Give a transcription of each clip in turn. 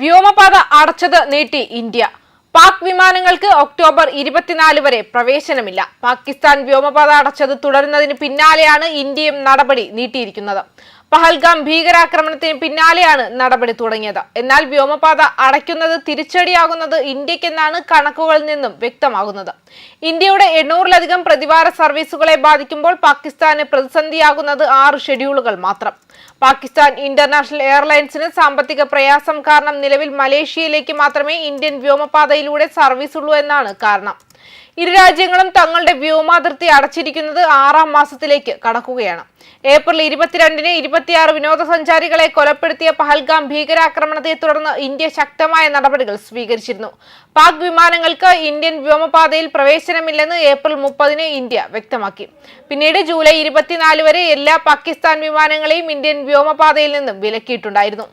വ്യോമപാത അടച്ചത് നീട്ടി ഇന്ത്യ. പാക് വിമാനങ്ങൾക്ക് ഒക്ടോബർ ഇരുപത്തിനാല് വരെ പ്രവേശനമില്ല. പാകിസ്ഥാൻ വ്യോമപാത അടച്ചത് തുടരുന്നതിന് പിന്നാലെയാണ് ഇന്ത്യയും നടപടി നീട്ടിയിരിക്കുന്നത്. പഹൽഗാം ഭീകരാക്രമണത്തിന് പിന്നാലെയാണ് നടപടി തുടങ്ങിയത്. എന്നാൽ വ്യോമപാത അടയ്ക്കുന്നത് തിരിച്ചടിയാകുന്നത് ഇന്ത്യക്കെന്നാണ് കണക്കുകളിൽ നിന്നും വ്യക്തമാകുന്നത്. ഇന്ത്യയുടെ എണ്ണൂറിലധികം പ്രതിവാര സർവീസുകളെ ബാധിക്കുമ്പോൾ പാകിസ്ഥാന് പ്രതിസന്ധിയാകുന്നത് ആറ് ഷെഡ്യൂളുകൾ മാത്രം. പാകിസ്ഥാൻ ഇന്റർനാഷണൽ എയർലൈൻസിന് സാമ്പത്തിക പ്രയാസം കാരണം നിലവിൽ മലേഷ്യയിലേക്ക് മാത്രമേ ഇന്ത്യൻ വ്യോമപാതയിലൂടെ സർവീസുള്ളൂ എന്നാണ് കാരണം. ഇരു രാജ്യങ്ങളും തങ്ങളുടെ വ്യോമാതിർത്തി അടച്ചിരിക്കുന്നത് ആറാം മാസത്തിലേക്ക് കടക്കുകയാണ്. ഏപ്രിൽ ഇരുപത്തിരണ്ടിന് ഇരുപത്തിയാറ് വിനോദസഞ്ചാരികളെ കൊലപ്പെടുത്തിയ പഹൽഗാം ഭീകരാക്രമണത്തെ തുടർന്ന് ഇന്ത്യ ശക്തമായ നടപടികൾ സ്വീകരിച്ചിരുന്നു. പാക് വിമാനങ്ങൾക്ക് ഇന്ത്യൻ വ്യോമപാതയിൽ പ്രവേശനമില്ലെന്ന് ഏപ്രിൽ മുപ്പതിന് ഇന്ത്യ വ്യക്തമാക്കി. പിന്നീട് ജൂലൈ ഇരുപത്തിനാല് വരെ എല്ലാ പാകിസ്ഥാൻ വിമാനങ്ങളെയും ഇന്ത്യൻ വ്യോമപാതയിൽ നിന്നും വിലക്കിയിട്ടുണ്ടായിരുന്നു.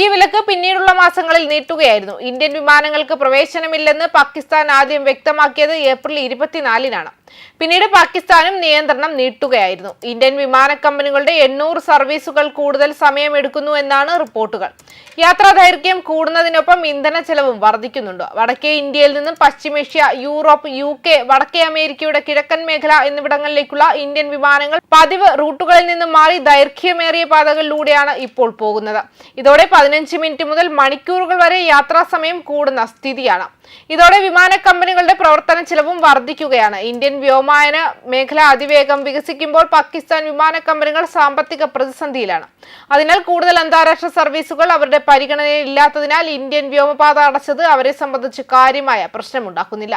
ഈ വിലക്ക് പിന്നീടുള്ള മാസങ്ങളിൽ നീട്ടുകയായിരുന്നു. ഇന്ത്യൻ വിമാനങ്ങൾക്ക് പ്രവേശനമില്ലെന്ന് പാകിസ്ഥാൻ ആദ്യം വ്യക്തമാക്കിയത് ഏപ്രിൽ ഇരുപത്തിനാലിനാണ്. പിന്നീട് പാകിസ്ഥാനും നിയന്ത്രണം നീട്ടുകയായിരുന്നു. ഇന്ത്യൻ വിമാന കമ്പനികളുടെ എണ്ണൂറ് സർവീസുകൾ കൂടുതൽ സമയമെടുക്കുന്നു എന്നാണ് റിപ്പോർട്ടുകൾ. യാത്രാ ദൈർഘ്യം കൂടുന്നതിനൊപ്പം ഇന്ധന ചെലവും വർദ്ധിക്കുന്നുണ്ട്. വടക്കേ ഇന്ത്യയിൽ നിന്നും പശ്ചിമേഷ്യ യൂറോപ്പ് യു കെ വടക്കേ അമേരിക്കയുടെ കിഴക്കൻ മേഖല എന്നിവിടങ്ങളിലേക്കുള്ള ഇന്ത്യൻ വിമാനങ്ങൾ പതിവ് റൂട്ടുകളിൽ നിന്നും മാറി ദൈർഘ്യമേറിയ പാതകളിലൂടെയാണ് ഇപ്പോൾ പോകുന്നത്. ഇതോടെ പതിനഞ്ച് മിനിറ്റ് മുതൽ മണിക്കൂറുകൾ വരെ യാത്രാ സമയം കൂടുന്ന സ്ഥിതിയാണ്. ഇതോടെ വിമാന കമ്പനികളുടെ പ്രവർത്തന ചെലവും വർദ്ധിക്കുകയാണ്. ഇന്ത്യൻ വ്യോമയാന മേഖല അതിവേഗം വികസിക്കുമ്പോൾ പാകിസ്ഥാൻ വിമാന കമ്പനികൾ സാമ്പത്തിക പ്രതിസന്ധിയിലാണ്. അതിനാൽ കൂടുതൽ അന്താരാഷ്ട്ര സർവീസുകൾ അവരുടെ പരിഗണനയിൽ ഇല്ലാത്തതിനാൽ ഇന്ത്യൻ വ്യോമപാത അടച്ചത് അവരെ സംബന്ധിച്ച് കാര്യമായ പ്രശ്നമുണ്ടാക്കുന്നില്ല.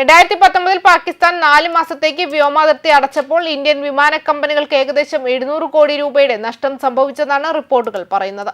രണ്ടായിരത്തി പത്തൊമ്പതിൽ പാകിസ്ഥാൻ നാല് മാസത്തേക്ക് വ്യോമാതിർത്തി അടച്ചപ്പോൾ ഇന്ത്യൻ വിമാന കമ്പനികൾക്ക് ഏകദേശം എഴുന്നൂറ് കോടി രൂപയുടെ നഷ്ടം സംഭവിച്ചതാണ് റിപ്പോർട്ടുകൾ പറയുന്നത്.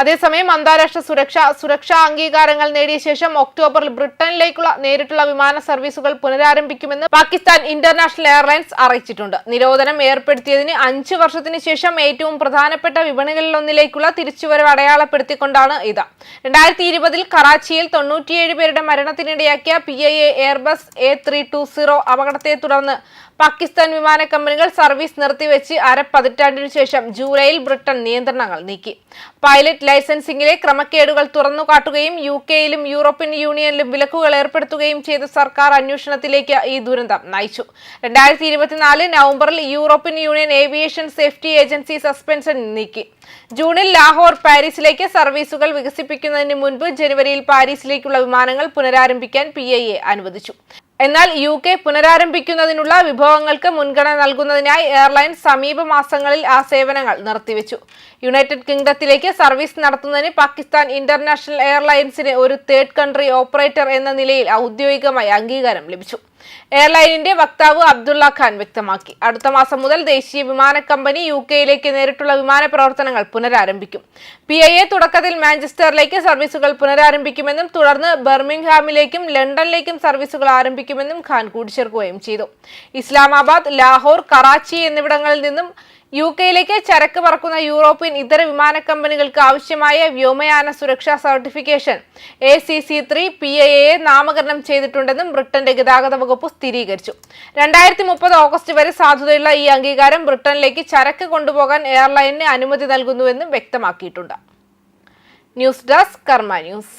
അതേസമയം അന്താരാഷ്ട്ര സുരക്ഷ സുരക്ഷാ അംഗീകാരങ്ങൾ നേടിയ ശേഷം ഒക്ടോബറിൽ ബ്രിട്ടനിലേക്കുള്ള നേരിട്ടുള്ള വിമാന സർവീസുകൾ പുനരാരംഭിക്കുമെന്ന് പാകിസ്ഥാൻ ഇന്റർനാഷണൽ എയർലൈൻസ് അറിയിച്ചിട്ടുണ്ട്. നിരോധനം ഏർപ്പെടുത്തിയതിന് അഞ്ചു വർഷത്തിന് ശേഷം ഏറ്റവും പ്രധാനപ്പെട്ട വിപണികളിലൊന്നിലേക്കുള്ള തിരിച്ചുവരവ് അടയാളപ്പെടുത്തിക്കൊണ്ടാണ് ഇത്. രണ്ടായിരത്തി ഇരുപതിൽ കറാച്ചിയിൽ തൊണ്ണൂറ്റിയേഴ് പേരുടെ മരണത്തിനിടയാക്കിയ P I A Airbus A three two zero അപകടത്തെ തുടർന്ന് പാകിസ്ഥാൻ വിമാന കമ്പനികൾ സർവീസ് നിർത്തിവെച്ച് അര പതിറ്റാണ്ടിനു ശേഷം ജൂലൈയിൽ ബ്രിട്ടൻ നിയന്ത്രണങ്ങൾ നീക്കി. പൈലറ്റ് ലൈസൻസിംഗിലെ ക്രമക്കേടുകൾ തുറന്നുകാട്ടുകയും യു കെയിലും യൂറോപ്യൻ യൂണിയനിലും വിലക്കുകൾ ഏർപ്പെടുത്തുകയും ചെയ്ത സർക്കാർ അന്വേഷണത്തിലേക്ക് ഈ ദുരന്തം നയിച്ചു. രണ്ടായിരത്തി ഇരുപത്തിനാല് നവംബറിൽ European Union aviation safety agency suspension നീക്കി. ജൂണിൽ ലാഹോർ പാരീസിലേക്ക് സർവീസുകൾ വികസിപ്പിക്കുന്നതിന് മുൻപ് ജനുവരിയിൽ പാരീസിലേക്കുള്ള വിമാനങ്ങൾ പുനരാരംഭിക്കാൻ പി അനുവദിച്ചു. എന്നാൽ യു കെ പുനരാരംഭിക്കുന്നതിനുള്ള വിഭവങ്ങൾക്ക് മുൻഗണന നൽകുന്നതിനായി എയർലൈൻസ് സമീപ മാസങ്ങളിൽ ആ സേവനങ്ങൾ നിർത്തിവെച്ചു. യുണൈറ്റഡ് കിങ്ഡത്തിലേക്ക് സർവീസ് നടത്തുന്നതിന് പാകിസ്ഥാൻ ഇന്റർനാഷണൽ എയർലൈൻസിന് ഒരു തേർഡ് കൺട്രി ഓപ്പറേറ്റർ എന്ന നിലയിൽ ഔദ്യോഗികമായി അംഗീകാരം ലഭിച്ചു. എയർലൈനിന്റെ വക്താവ് അബ്ദുള്ള ഖാൻ വ്യക്തമാക്കി. അടുത്ത മാസം മുതൽ ദേശീയ വിമാന കമ്പനി യു കെയിലേക്ക് നേരിട്ടുള്ള വിമാന പ്രവർത്തനങ്ങൾ പുനരാരംഭിക്കും. പി ഐ എ തുടക്കത്തിൽ മാഞ്ചസ്റ്ററിലേക്ക് സർവീസുകൾ പുനരാരംഭിക്കുമെന്നും തുടർന്ന് ബർമിംഗ്ഹാമിലേക്കും ലണ്ടനിലേക്കും സർവീസുകൾ ആരംഭിക്കുമെന്നും ഖാൻ കൂട്ടിച്ചേർക്കുകയും ചെയ്തു. ഇസ്ലാമാബാദ് ലാഹോർ കറാച്ചി എന്നിവിടങ്ങളിൽ നിന്നും യു കെയിലേക്ക് ചരക്ക് പറക്കുന്ന യൂറോപ്യൻ ഇതര വിമാന കമ്പനികൾക്ക് ആവശ്യമായ വ്യോമയാന സുരക്ഷാ certification. A C C three P I A നാമകരണം ചെയ്തിട്ടുണ്ടെന്നും ബ്രിട്ടന്റെ ഗതാഗത വകുപ്പ് സ്ഥിരീകരിച്ചു. രണ്ടായിരത്തി മുപ്പത് ഓഗസ്റ്റ് വരെ സാധുതയുള്ള ഈ അംഗീകാരം ബ്രിട്ടനിലേക്ക് ചരക്ക് കൊണ്ടുപോകാൻ എയർലൈനിന് അനുമതി നൽകുന്നുവെന്നും വ്യക്തമാക്കിയിട്ടുണ്ട്. News desk Karma news.